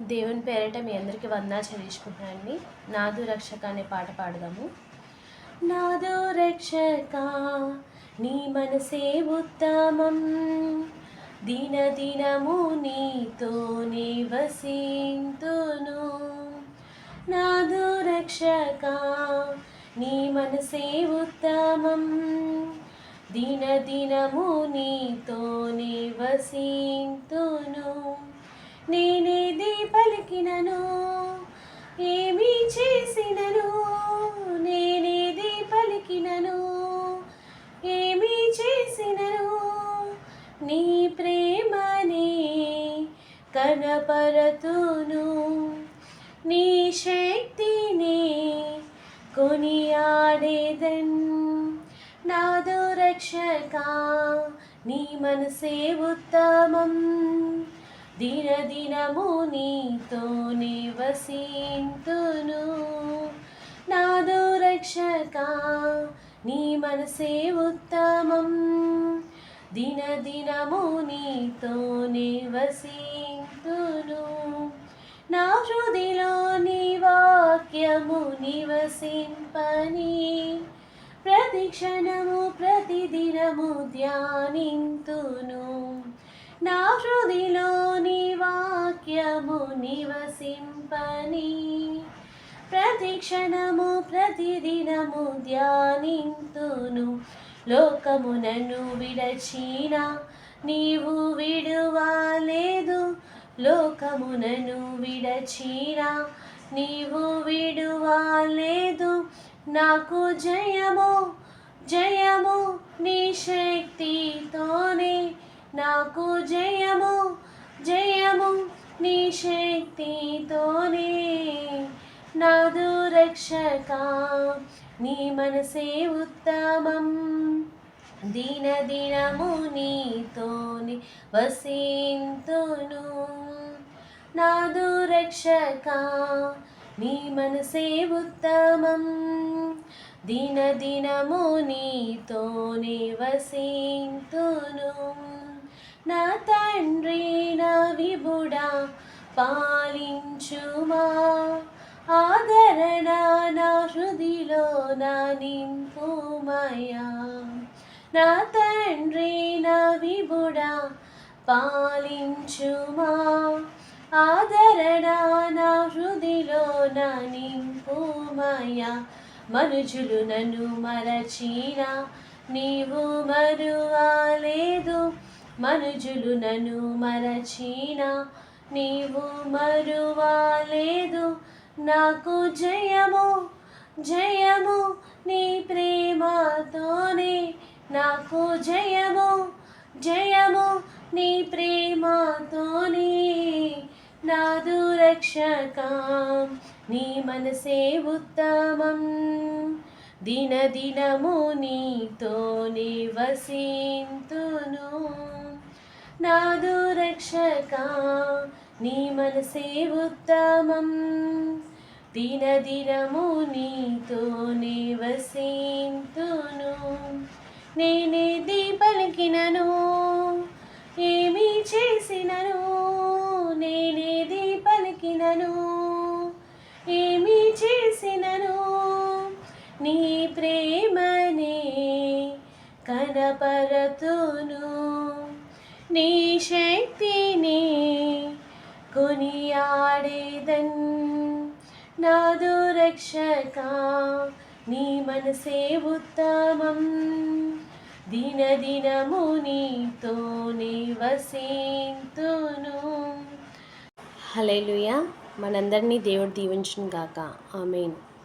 దేవుని పేరిట మీ అందరికీ వందా చదివించుకుంటున్నానండి నాదు రక్షక అనే పాట పాడదాము. నాదు రక్షక నీ మనసే ఉత్తమం. దిన దినము నీతోనే నివసింతును నాదు రక్షక నీ మనసే ఉత్తమం. దిన దినము నీతోనే నివసింతును నేనేది పలికినను ఏమి చేసినను. నేనేది పలికినను ఏమి చేసినను. నీ ప్రేమనే కనపరతును నీ శక్తిని కొనియాడేదన్. నాదు రక్షక నీ మనసే ఉత్తమం. దినదినము నీతోనే వసింతును నాదు రక్షక నీ మనసే ఉత్తమం. దినదినము నీతోనే వసింతును నా హృదిలో నీ వాక్యము నివసింపని. ప్రతి క్షణము ప్రతిదినము ధ్యానింతును. నా హృదిలోని వాక్యము నివసింపని. ప్రతి క్షణము ప్రతిదినము ధ్యానింతును. లోకమునను విడచిన నీవు విడువాలేదు. లోకమునను విడచిన నీవు విడువాలేదు. నాకు జయము జయము నీ నాకు జయము జయము నీ శక్తితోనే. నాదు రక్షక నీ మనసే ఉత్తమం. దిన దినము నీతోని వసింతును. నాదు రక్షక నీ మనసే ఉత్తమం. దిన దినము నీతోని వసింతును. పాలించుమా? ఆదరణ నా హృదిలో నా నింపుమయా? నా తండ్రి నా విబుడా పాలించుమా? ఆదరణ నా హృదిలో నా నింపుమయా? మనుజులు నన్ను మరచిన నీవు మరువాలేదు. మనుజులు నన్ను మరచిన నీవు మరువాలేదు నాకు జయము జయము నీ ప్రేమతోనే నాకు జయము జయము నీ ప్రేమతోనే. నాదు రక్షక నీ మనసే ఉత్తమం. దినదినము నీతో నివసింతును వసింతును. నాదు రక్షక నీ మనసే ఉత్తమం. దిన దినము నీతోనే వసింతును. నేనేది పలికినను ఏమి చేసినను. నేనేది పలికినను ఏమి చేసినను. నీ ప్రే కొనియాడేదన్ నాదు రక్షక నీ మనసే ఉత్తమం. దిన దినము నీతోనే వసింతును. హలేలుయ మనందరినీ దేవుడు దీవించును గాక ఆమెను.